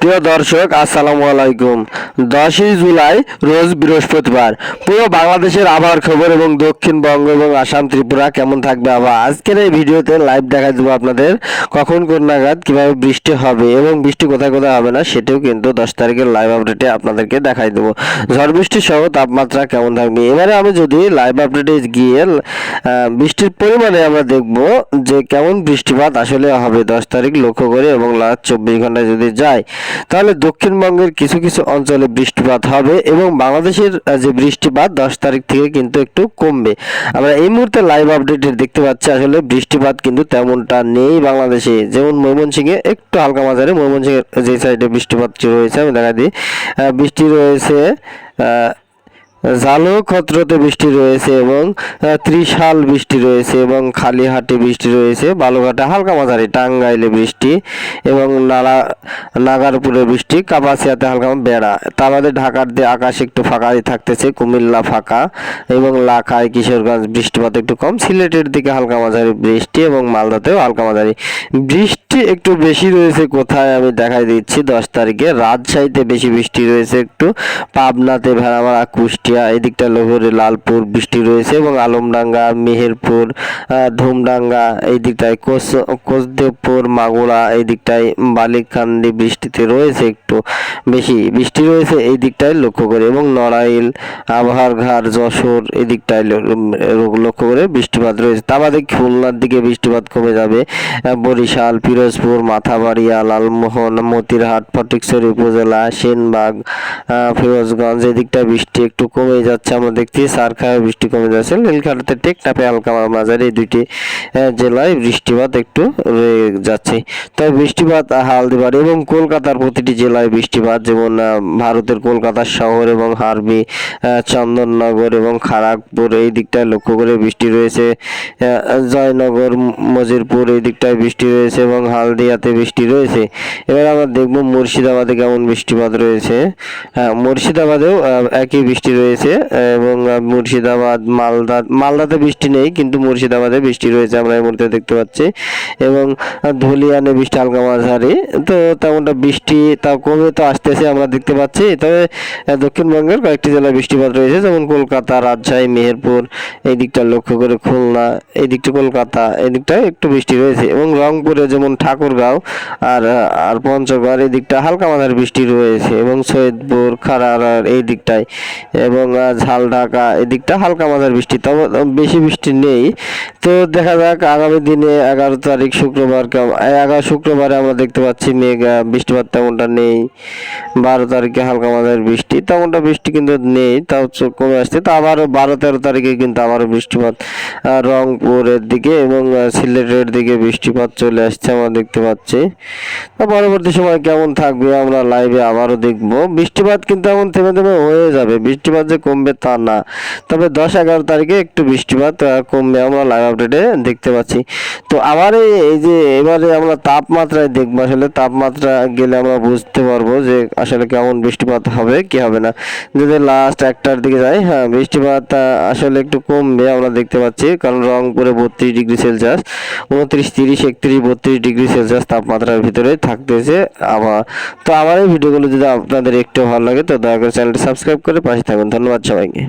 প্রিয় দর্শক, আসসালামু আলাইকুম। দশই জুলাই রোজ বৃহস্পতিবার। পুরো বাংলাদেশের আবহাওয়ার খবর এবং দক্ষিণবঙ্গ এবং আসাম ত্রিপুরা কেমন থাকবে আবহাওয়া? আজকের এই ভিডিওতে লাইভ দেখা দেবো আপনাদের কখন কোন নাগাদ কীভাবে বৃষ্টি হবে এবং বৃষ্টি কোথায় কোথায় হবে না সেটাও কিন্তু দশ তারিখের লাইভ আপডেটে আপনাদেরকে দেখাই দেবো। ঝড় বৃষ্টি সহ তাপমাত্রা কেমন থাকবে? এবারে আমি যদি লাইভ আপডেটে গিয়ে বৃষ্টির পরিমাণে আমরা দেখব যে কেমন বৃষ্টিপাত আসলে হবে। দশ তারিখ লক্ষ্য করে এবং লাস্ট চব্বিশ ঘন্টায় যদি যায় তাহলে দক্ষিণবঙ্গের কিছু কিছু অঞ্চলে বৃষ্টিপাত হবে এবং বাংলাদেশের যে বৃষ্টিপাত দশ তারিখ থেকে কিন্তু একটু কমবে। আমরা এই মুহূর্তে লাইভ আপডেট দেখতে পাচ্ছি আসলে বৃষ্টিপাত কিন্তু তেমনটা নেই বাংলাদেশে। যেমন ময়মনসিংহে একটু হালকা মাঝারে, ময়মনসিংহের যে সাইডে বৃষ্টিপাত রয়েছে, আমি দেখা দিই। বৃষ্টি রয়েছে ঝালু খত্রতে বৃষ্টি রয়েছে এবং ত্রিশাল বৃষ্টি রয়েছে এবং খালিহাটে বৃষ্টি রয়েছে, বালুঘাটে হালকা মাঝারি, টাঙ্গাইলে বৃষ্টি এবং নালা, নাগারপুরে বৃষ্টি, কাপাসিয়াতে হালকা বেড়া। তা আমাদের ঢাকার দিয়ে আকাশ একটু ফাঁকাই থাকতেছে, কুমিল্লা ফাঁকা এবং লাখাই, কিশোরগঞ্জ বৃষ্টিপাত একটু কম। সিলেটের দিকে হালকা মাঝারি বৃষ্টি এবং মালদাতেও হালকা মাঝারি বৃষ্টি একটু বেশি রয়েছে কোথায় আমি দেখাই দিচ্ছি। দশ তারিখে রাজশাহীতে বেশি বৃষ্টি রয়েছে একটু, পাবনাতে ভেড়ামারা, কুষ্টিয়া এদিকটা লোহরে, লালপুর, বৃষ্টি রয়েছে এবং আলমডাঙ্গা, মেহেরপুর ধুমডাঙ্গা এই দিকটায় কোচ কোচদেবপুর মাগুরা এই দিকটায় বালিকান্দি বৃষ্টিতে রয়েছে একটু বেশি বৃষ্টি রয়েছে এই দিকটায় লক্ষ্য করে এবং নড়াইল আবহারঘাট যশোর এই দিকটায় লক্ষ্য করে বৃষ্টিপাত রয়েছে। তা বাদে খুলনার দিকে বৃষ্টিপাত কমে যাবে বরিশাল, পিরোজপুর, মাথাবাড়িয়া, লালমোহন, মতিরহাট, ফটিকছড়ি উপজেলা, সেনবাগ ফিরোজগঞ্জ এই দিকটায় বৃষ্টি একটু কমে যাচ্ছে, আমরা দেখছি সারখায় বৃষ্টি কমে যাচ্ছে। নীলখাতে টেকনাপে হালকা মাঝারি দুইটি জেলায় বৃষ্টিপাত একটু রয়ে যাচ্ছে। তবে বৃষ্টিপাত হালদিবাড়ি এবং কলকাতার প্রতিটি জেলায় বৃষ্টিপাত, যেমন ভারতের কলকাতা শহর এবং হারবি চন্দননগর এবং খড়গপুর এই দিকটায় লক্ষ্য করে বৃষ্টি রয়েছে। জয়নগর, মজিরপুর, এই দিকটায় বৃষ্টি রয়েছে এবং হালদিয়াতে বৃষ্টি রয়েছে। এবার আমরা দেখব মুর্শিদাবাদে কেমন বৃষ্টিপাত রয়েছে। হ্যাঁ মুর্শিদাবাদেও একই বৃষ্টি রয়েছে আহ, এবং মুর্শিদাবাদ মালদা মালদাতে বৃষ্টি নেই কিন্তু মুর্শিদাবাদে বৃষ্টি রয়েছে আমরা এই মুহূর্তে দেখতে পাচ্ছি এবং ধুলিয়ানে বৃষ্টি হালকা মাঝারি তো তেমনটা বৃষ্টি তাও কমে তো আসতেছে আমরা দেখতে পাচ্ছি তবে দক্ষিণবঙ্গের কয়েকটি জেলায় বৃষ্টিপাত রয়েছে যেমন কলকাতা রাজশাহী মেহেরপুর এই দিকটা লক্ষ্য করে খুলনা এই দিকটা কলকাতা এই দিকটায় একটু বৃষ্টি রয়েছে এবং রংপুরে যেমন ঠাকুরগাঁও আর আর পঞ্চগড় এই দিকটা হালকা মাঝারি বৃষ্টি রয়েছে এবং সৈয়দপুর খারার এই দিকটায় এবং ঝাল ঢাকা, এদিকটা হালকা মাঝারি বৃষ্টি, তবে বেশি বৃষ্টি নেই। তো দেখা যাক আগামী দিনে এগারো তারিখ শুক্রবার এগারো শুক্রবারে আমরা দেখতে পাচ্ছি মেঘ বৃষ্টিপাত তেমনটা নেই। বারো তারিখে হালকা মাঝারি বৃষ্টি, তেমনটা বৃষ্টি কিন্তু নেই, তাও কমে আসছে। তো আবারও বারো তেরো তারিখে কিন্তু আবারও বৃষ্টিপাত রংপুরের দিকে এবং সিলেটের দিকে বৃষ্টিপাত চলে আসছে, আমরা দেখতে পাচ্ছি। তো পরবর্তী সময় কেমন থাকবে আমরা লাইভে আবারও দেখব। বৃষ্টিপাত কিন্তু এখন থেমে থেমে হয়ে যাবে। বৃষ্টিপাত যে কমবে তা না। তবে দশ এগারো তারিখে একটু বৃষ্টিপাত কমবে আমরা লাইভ আপডেটে দেখতে পাচ্ছি। তো আবার এই- যে এবারে আমরা তাপমাত্রায় দেখব, আসলে তাপমাত্রা গেলে আমরা বুঝতে পারব যে আসলে কেমন বৃষ্টিপাত হবে, কি হবে না। যদি লাস্ট একটার দিকে যাই হ্যাঁ বৃষ্টিপাত আসলে একটু কমবে আমরা দেখতে পাচ্ছি, কারণ রংপুরে বত্রিশ ডিগ্রি সেলসিয়াস, উনত্রিশ, তিরিশ, একত্রিশ, বত্রিশ ডিগ্রি সেলসিয়াস তাপমাত্রার ভিতরে থাকতেছে আবার তো আমার এই ভিডিওগুলো যদি আপনাদের একটু ভালো লাগে, তো দয়া করে চ্যানেলটি সাবস্ক্রাইব করে পাশে থাকুন। ধন্যবাদ সবাইকে।